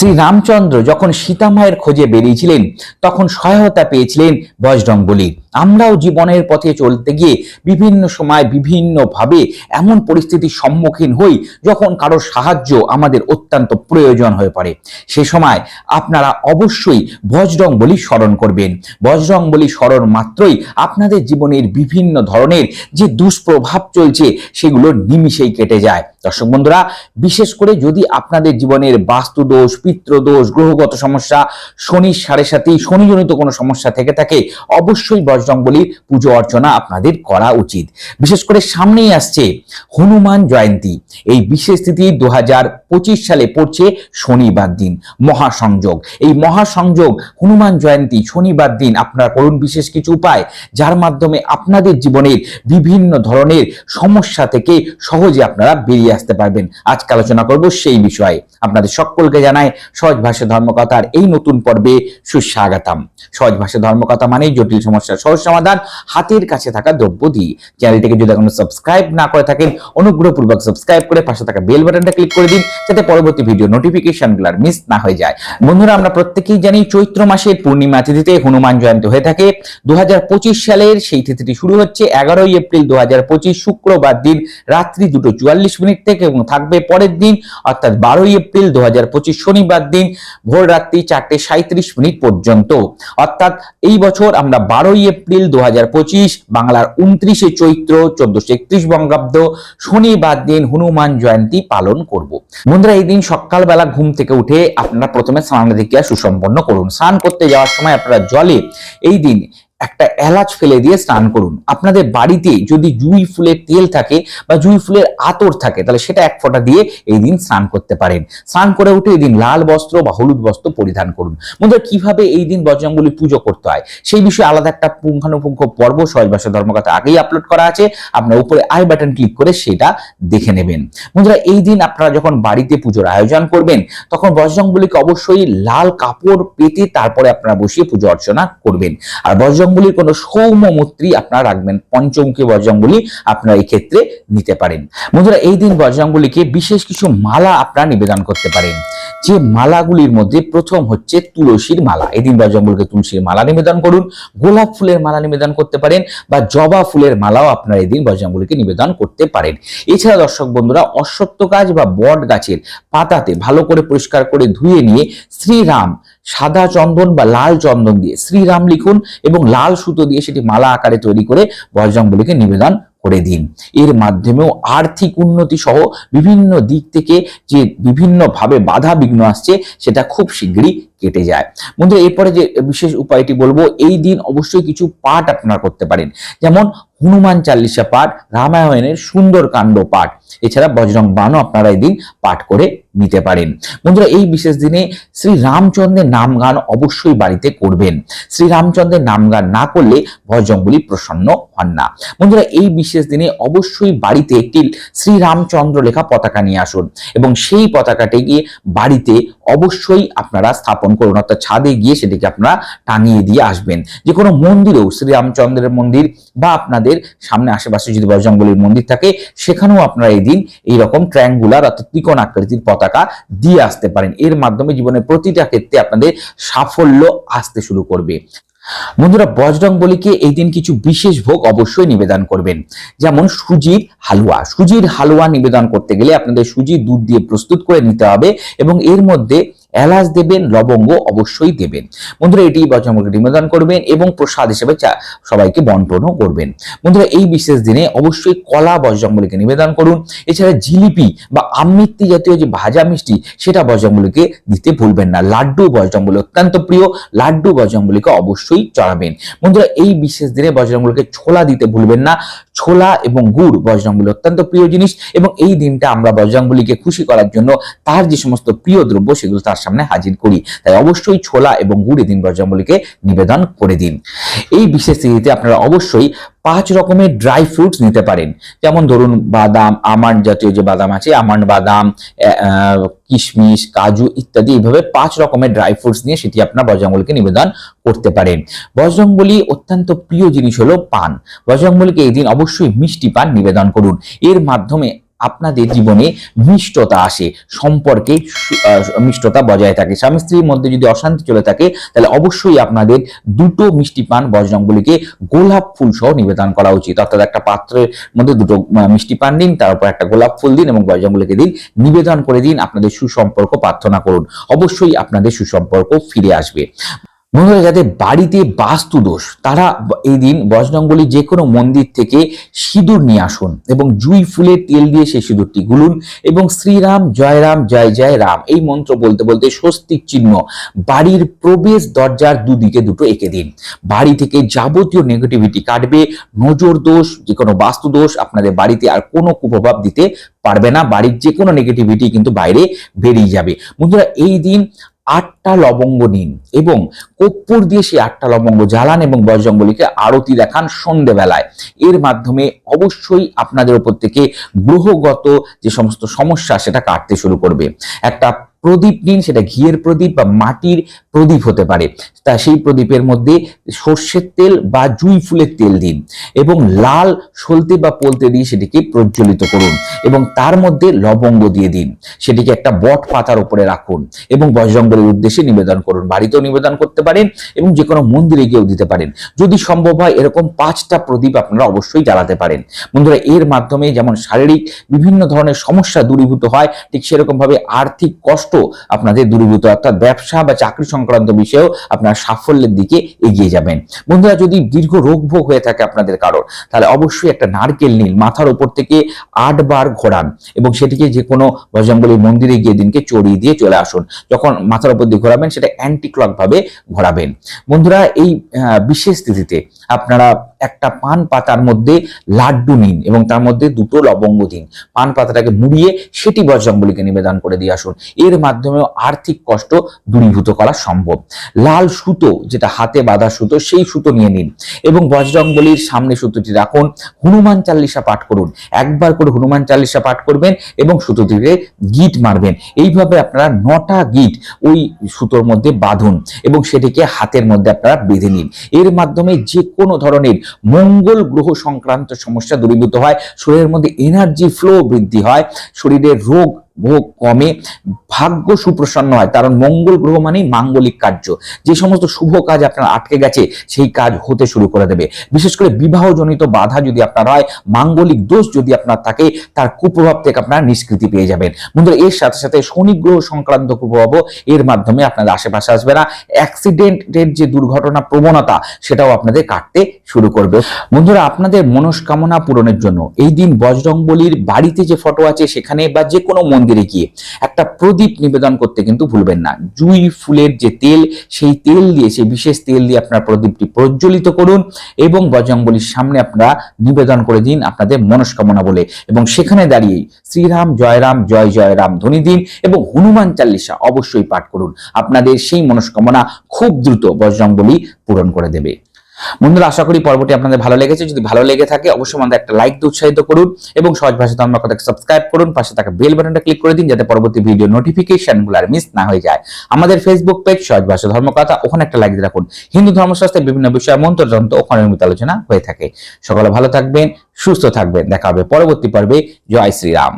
শ্রী রামচন্দ্র যখন সীতামায়ের খোঁজে বেরিয়েছিলেন তখন সহায়তা পেয়েছিলেন বজরং বলি আমরাও জীবনের পথে চলতে গিয়ে বিভিন্ন সময় বিভিন্নভাবে এমন পরিস্থিতির সম্মুখীন হই যখন কারোর সাহায্য আমাদের অত্যন্ত প্রয়োজন হয়ে পড়ে। সে সময় আপনারা অবশ্যই বজরং বলি স্মরণ করবেন। বজরং বলি স্মরণ মাত্রই আপনাদের জীবনের বিভিন্ন ধরনের যে দুষ্প্রভাব চলছে সেগুলো নিমিষেই কেটে যায়। দর্শক বন্ধুরা, বিশেষ করে যদি আপনাদের জীবনের বাস্তুদোষ, পিত্রদোষ, গ্রহগত সমস্যা, শনির সাড়ে সাথে শনিজনিত কোনো সমস্যা থেকে থাকে, অবশ্যই বজরংবলির পুজো অর্চনা আপনাদের করা উচিত। বিশেষ করে সামনেই আসছে হনুমান জয়ন্তী। এই বিশেষ তিথি দু সালে পড়ছে শনিবার দিন, মহাসংযোগ। এই মহাসংযোগ, হনুমান জয়ন্তী, শনিবার দিন আপনারা করুন বিশেষ কিছু উপায়, যার মাধ্যমে আপনাদের জীবনের বিভিন্ন ধরনের সমস্যা থেকে সহজে আপনারা বেরিয়ে আসতে পারবেন। আজকে আলোচনা করব সেই বিষয়ে। আপনাদের সকলকে জানায় সহজ ভাষা ধর্মকথার এই নতুন পর্বে সুস্বাগতম। সহজ ভাষা ধর্মকথা মানেই জটিল সমস্যার সহজ সমাধান, হাতের কাছে থাকা দ্রব্য দিয়ে চ্যানেলটিকে যদি এখনও সাবস্ক্রাইব না করে থাকেন, অনুগ্রহপূর্বক সাবস্ক্রাইব করে পাশে থাকা বেল বাটনটা ক্লিক করে দিন, যাতে পরবর্তী ভিডিও নোটিফিকেশনগুলার মিস না হয়ে যায়। বন্ধুরা, আমরা প্রত্যেকেই জানি চৈত্র মাসের পূর্ণিমা তিথিতে হনুমান জয়ন্তী হয়ে থাকে। দুহাজার পঁচিশ সালের সেই তিথিটি শুরু হচ্ছে এগারোই এপ্রিল দু হাজার পঁচিশ শুক্রবার দিন, রাত্রি দুটো চুয়াল্লিশ মিনিট থেকে এবং থাকবে পরের দিন, অর্থাৎ বারোই এপ্রিল দু হাজার পঁচিশ শনিবার দিন ভোর রাত্রি চারটে সাঁত্রিশ মিনিট পর্যন্ত। অর্থাৎ এই বছর আমরা বারোই এপ্রিল দু হাজার পঁচিশ, বাংলার উনত্রিশে চৈত্র, চোদ্দশো একত্রিশ বঙ্গাব্দ, শনিবার দিন হনুমান জয়ন্তী পালন করব। বন্ধুরা, এই দিন সকালবেলা ঘুম থেকে উঠে আপনারা প্রথমে স্নানাধিক্রিয়া সুসম্পন্ন করুন। স্নান করতে যাওয়ার সময় আপনারা জলে এই দিন একটা এলাচ ফেলে দিয়ে স্নান করুন। আপনাদের বাড়িতে যদি জুঁই ফুলের তেল থাকে বা জুঁই ফুলের আতর থাকে, তাহলে সেটা এক ফোঁটা দিয়ে এই দিন স্নান করতে পারেন। স্নান করে উঠে এই দিন লাল বস্ত্র বা হলুদ বস্ত্র পরিধান করুন। বন্ধুরা, কীভাবে এই দিন বজরঙ্গলি পুজো করতে হয়? সেই বিষয়ে আলাদা একটা পুঙ্খানুপুঙ্খ পর্ব সহজ ভাষা ধর্মকথা আগেই আপলোড করা আছে। আপনার উপরে আই বাটন ক্লিক করে সেটা দেখে নেবেন। বন্ধুরা, এই দিন আপনারা যখন বাড়িতে পুজোর আয়োজন করবেন, তখন বজরঙ্গলিকে অবশ্যই লাল কাপড় পেতে তারপরে আপনারা বসিয়ে পুজো অর্চনা করবেন। আর বজরং বজরঙ্গলির কোনো সৌম্যমূর্তি আপনারা রাখবেন। পঞ্চমুখী বজরঙ্গলি আপনারা এই ক্ষেত্রে নিতে পারেন। বন্ধুরা, এই দিন বজরঙ্গলিকে বিশেষ কিছু মালা আপনারা নিবেদন করতে পারেন। যে মালাগুলির মধ্যে প্রথম হচ্ছে তুলসীর মালা। এদিন দিন বজরঙ্গলিকে তুলসীর মালা নিবেদন করুন, গোলাপ ফুলের মালা নিবেদন করতে পারেন বা জবা ফুলের মালাও আপনারা এদিন দিন বজরঙ্গলিকে নিবেদন করতে পারেন। এছাড়া দর্শক বন্ধুরা, অশ্বত্থ গাছ বা বট গাছের পাতাতে ভালো করে পরিষ্কার করে ধুয়ে নিয়ে শ্রীরাম, সাদা চন্দন বা লাল চন্দন দিয়ে শ্রীরাম লিখুন এবং লাল সুতো দিয়ে সেটি মালা আকারে তৈরি করে বজরংবলীকে নিবেদন করে দিন। এর মাধ্যমেও আর্থিক উন্নতি সহ বিভিন্ন দিক থেকে যে বিভিন্নভাবে বাধা বিঘ্ন আসছে, সেটা খুব শীঘ্রই কেটে যায়। বন্ধু, এরপরে যে বিশেষ উপায়টি বলব, এই দিন অবশ্যই কিছু পাঠ আপনারা করতে পারেন। যেমন হনুমান চাল্লিশা পাঠ, রামায়ণের সুন্দর কাণ্ড পাঠ। এছাড়া বজরং বানও আপনারা এই দিন পাঠ করে নিতে পারেন। বন্ধুরা, এই বিশেষ দিনে শ্রী রামচন্দ্রের নাম গান অবশ্যই বাড়িতে করবেন। শ্রী রামচন্দ্রের নাম গান না করলে বজরংবলী প্রসন্ন হন না। বন্ধুরা, এই বিশেষ দিনে অবশ্যই বাড়িতে একটি শ্রী রামচন্দ্র লেখা পতাকা নিয়ে আসুন এবং সেই পতাকাটি গিয়ে বাড়িতে অবশ্যই আপনারা স্থাপন করুন, অর্থাৎ ছাদে গিয়ে সেটিকে আপনারা টাঙিয়ে দিয়ে আসবেন। যে কোনো মন্দিরেও শ্রী রামচন্দ্রের মন্দির বা আপনাদের সামনে আশেপাশে যদি বজরংবলীর মন্দির থাকে, সেখানেও আপনারা দিন এইরকম ট্রায়াঙ্গুলার অর্থাৎ ত্রিকোণ আকৃতির পতাকা দিয়ে আসতে পারেন। এর মাধ্যমে জীবনের প্রতিটা ক্ষেত্রে আপনাদের সাফল্য আসতে শুরু করবে। বন্ধুরা বজরং বলিকে এই দিন কিছু বিশেষ ভোগ অবশ্যই নিবেদন করবেন। যেমন সুজির হালুয়া। সুজির হালুয়া নিবেদন করতে গেলে আপনাদের সুজি দুধ দিয়ে প্রস্তুত করে নিতে হবে এবং এর মধ্যে এলাচ দেবেন, লবঙ্গ অবশ্যই দেবেন। বন্ধুরা, এটি বজরঙ্গকে নিবেদন করবেন এবং প্রসাদ হিসেবে সবাইকে বন্টনও করবেন। বন্ধুরা, এই বিশেষ দিনে অবশ্যই কলা বজরঙ্গলিকে নিবেদন করুন। এছাড়া জিলিপি বা আমৃত্তি জাতীয় যে ভাজা মিষ্টি, সেটা বজরঙ্গলিকে দিতে ভুলবেন না। লাড্ডু বজরঙ্গলি অত্যন্ত প্রিয়, লাড্ডু বজরঙ্গলিকে অবশ্যই চড়াবেন। বন্ধুরা, এই বিশেষ দিনে বজরঙ্গলিকে ছোলা দিতে ভুলবেন না। ছোলা এবং গুড় বজরঙ্গলি অত্যন্ত প্রিয় জিনিস এবং এই দিনটা আমরা বজরঙ্গলিকে খুশি করার জন্য তার যে সমস্ত প্রিয় দ্রব্য সেগুলো তার সামনে হাজির করি। তাই অবশ্যই ছোলা এবং গুড় দিন বজরঙ্গলিকে নিবেদন করে দিন। এই বিশেষ তিথিতে আপনারা অবশ্যই পাঁচ রকমের ড্রাই ফ্রুটস নিতে পারেন। যেমন ধরুন বাদাম, আমান্ড জাতীয় যে বাদাম আছে, আমান্ড বাদাম কিশমিশ, কাজু ইত্যাদি, এইভাবে পাঁচ রকমের ড্রাই ফ্রুটস নিয়ে সেটি আপনার বজরঙ্গলকে নিবেদন করতে পারেন। বজরঙ্গলি অত্যন্ত প্রিয় জিনিস হলো পান। বজরঙ্গলিকে এই দিন অবশ্যই মিষ্টি পান নিবেদন করুন। এর মাধ্যমে আপনাদের জীবনে মিষ্টতা আসে, সম্পর্কে মিষ্টতা বজায় থাকে। স্বামী স্ত্রীর মধ্যে যদি অশান্তি চলে থাকে, তাহলে অবশ্যই আপনাদের দুটো মিষ্টি পান বজরঙ্গলিকে গোলাপ ফুল সহ নিবেদন করা উচিত। অর্থাৎ একটা পাত্রের মধ্যে দুটো মিষ্টি পান দিন তার উপর একটা গোলাপ ফুল দিন এবং বজরঙ্গলিকে দিন, নিবেদন করে দিন, আপনাদের সুসম্পর্ক প্রার্থনা করুন। অবশ্যই আপনাদের সুসম্পর্ক ফিরে আসবে। বন্ধুরা যাদের বাড়িতে বাস্তু দোষ, তারা এই দিন বজরঙ্গলি যে কোনো মন্দির থেকে সিঁদুর নিয়ে আসুন এবং জুই ফুলের তেল দিয়ে সেই সিঁদুরটি গুলুন এবং শ্রীরাম, জয়রাম, জয় জয় রাম এই মন্ত্র বলতে বলতে স্বস্তিক চিহ্ন, বাড়ির প্রবেশ দরজার দুদিকে দুটো এঁকে দিন। বাড়ি থেকে যাবতীয় নেগেটিভিটি কাটবে, নজর দোষ, যে কোনো বাস্তু দোষ আপনাদের বাড়িতে আর কোনো কুপ্রভাব দিতে পারবে না, বাড়ির যে কোনো নেগেটিভিটি কিন্তু বাইরে বেরিয়ে যাবে। বন্ধুরা, এই দিন আটটা লবঙ্গ নিন এবং কর্পূর দিয়ে সেই আটটা লবঙ্গ জ্বালান এবং বজরঙ্গলিকে আরতি দেখান সন্ধেবেলায়। এর মাধ্যমে অবশ্যই আপনাদের উপর থেকে গ্রহগত যে সমস্ত সমস্যা সেটা কাটতে শুরু করবে। একটা প্রদীপ নিন সেটা ঘিয়ের প্রদীপ বা মাটির প্রদীপ হতে পারে। তা সেই প্রদীপের মধ্যে সর্ষের তেল বা জুই ফুলের তেল দিন এবং লাল সলতে বা পোলতে দিয়ে সেটিকে প্রজ্বলিত করুন এবং তার মধ্যে লবঙ্গ দিয়ে দিন। সেটিকে একটা বট পাতার উপরে রাখুন এবং বজরঙ্গলের উদ্দেশ্যে নিবেদন করুন। বাড়িতেও নিবেদন করতে পারেন এবং যে কোনো মন্দিরে গিয়েও দিতে পারেন। যদি সম্ভব হয় এরকম পাঁচটা প্রদীপ আপনারা অবশ্যই জ্বালাতে পারেন। বন্ধুরা, এর মাধ্যমে যেমন শারীরিক বিভিন্ন ধরনের সমস্যা দূরীভূত হয়, ঠিক সেরকম ভাবে আর্থিক কষ্ট আপনাদের দূরীভূত অর্থাৎ ব্যবসা বা চাকরি সংক্রান্ত বিষয়েও আপনার সাফল্যের দিকে এগিয়ে যাবেন। বন্ধুরা, যদি দীর্ঘ রোগ ভোগ হয়ে থাকে আপনাদের কারোর, তাহলে অবশ্যই একটা নারকেল নীল মাথার উপর থেকে আটবার ঘোরান এবং সেটিকে যে কোনো বজরঙ্গলী মন্দিরে গিয়ে দিনকে চড়িয়ে দিয়ে চলে আসুন। যখন মাথার উপর দিয়ে ঘোরাবেন, সেটা অ্যান্টি ক্লক ভাবে ঘোরাবেন। বন্ধুরা, এই বিশেষ তিথিতে আপনারা একটা পান পাতার মধ্যে লাড্ডু নিন এবং তার মধ্যে দুটো লবঙ্গ দিন। পান পাতাটাকে মুড়িয়ে সেটি বজরঙ্গলীকে নিবেদন করে দিয়ে আসুন। এর মাধ্যমেও আর্থিক কষ্ট দূরীভূত করা সম্ভব। লাল সুতো, যেটা হাতে বাঁধা সুতো, সেই সুতো নিয়ে নিন এবং বজরঙ্গলির সামনে সুতোটি রাখুন। হনুমান চাল্লিশা পাঠ করুন। একবার করে হনুমান চাল্লিশা পাঠ করবেন এবং সুতোটিতে গিট মারবেন। এইভাবে আপনারা নটা গিট ওই সুতোর মধ্যে বাঁধুন এবং সেটিকে হাতের মধ্যে আপনারা বেঁধে নিন। এর মাধ্যমে যে কোনো ধরনের মঙ্গল গ্রহ সংক্রান্ত সমস্যা দূরীভূত হয়, শরীরের মধ্যে এনার্জি ফ্লো বৃদ্ধি হয় শরীরের রোগ ভোগ কমে, ভাগ্য সুপ্রসন্ন হয়। কারণ মঙ্গল গ্রহ মানেই মাঙ্গলিক কার্য। যে সমস্ত শুভ কাজ আপনার আটকে গেছে, সেই কাজ হতে শুরু করে দেবে। বিশেষ করে বিবাহজনিত বাধা যদি আপনার হয়, মাঙ্গলিক দোষ যদি আপনার থাকে, তার কুপ্রভাব থেকে আপনার নিষ্কৃতি পেয়ে যাবেন। বন্ধুরা, এর সাথে সাথে শনি গ্রহ সংক্রান্ত কুপ্রভাবও এর মাধ্যমে আপনাদের আশেপাশে আসবে না। অ্যাক্সিডেন্টের যে দুর্ঘটনা প্রবণতা, সেটাও আপনাদের কাটতে শুরু করবে। বন্ধুরা, আপনাদের মনস্কামনা পূরণের জন্য এই দিন বজরংবলির বাড়িতে যে ফটো আছে, সেখানে বা যে কোনো মন্দিরে গিয়ে একটা প্রদীপ নিবেদন করতে কিন্তু ভুলবেন না। জুই ফুলের যে তেল, সেই তেল দিয়ে, সেই বিশেষ তেল দিয়ে আপনার প্রদীপটি প্রজ্বলিত করুন এবং বজরংবলির সামনে আপনারা নিবেদন করে দিন আপনাদের মনস্কামনা বলে। এবং সেখানে দাঁড়িয়ে শ্রীরাম, জয়রাম, জয় জয় রাম ধ্বনি দিন এবং হনুমান চাল্লিশা অবশ্যই পাঠ করুন। আপনাদের সেই মনস্কামনা খুব দ্রুত বজরংবলী পূরণ করে দেবে। বন্ধুরা, আশা করি পর্বটি আপনাদের ভালো লেগেছে। যদি ভালো লেগে থাকে, অবশ্যই আমাদের একটা লাইক দিয়ে উৎসাহিত করুন এবং সহজ ভাষাতে আমার কথাকে সাবস্ক্রাইব করুন। পাশে থাকা বেল বাটনটা ক্লিক করে দিন যাতে পরবর্তী ভিডিও নোটিফিকেশনগুলো আর মিস না হয়ে যায়। আমাদের ফেসবুক পেজ সহজ ভাষা ধর্মকথা ওখানে একটা লাইক দিয়ে রাখুন। হিন্দু ধর্মশাস্ত্রের বিভিন্ন বিষয় মন্ত্রযন্ত্র ওখানে নিয়মিত আলোচনা হয়ে থাকে। সকলে ভালো থাকবেন, সুস্থ থাকবেন। দেখা হবে পরবর্তী পর্বে। জয় শ্রীরাম।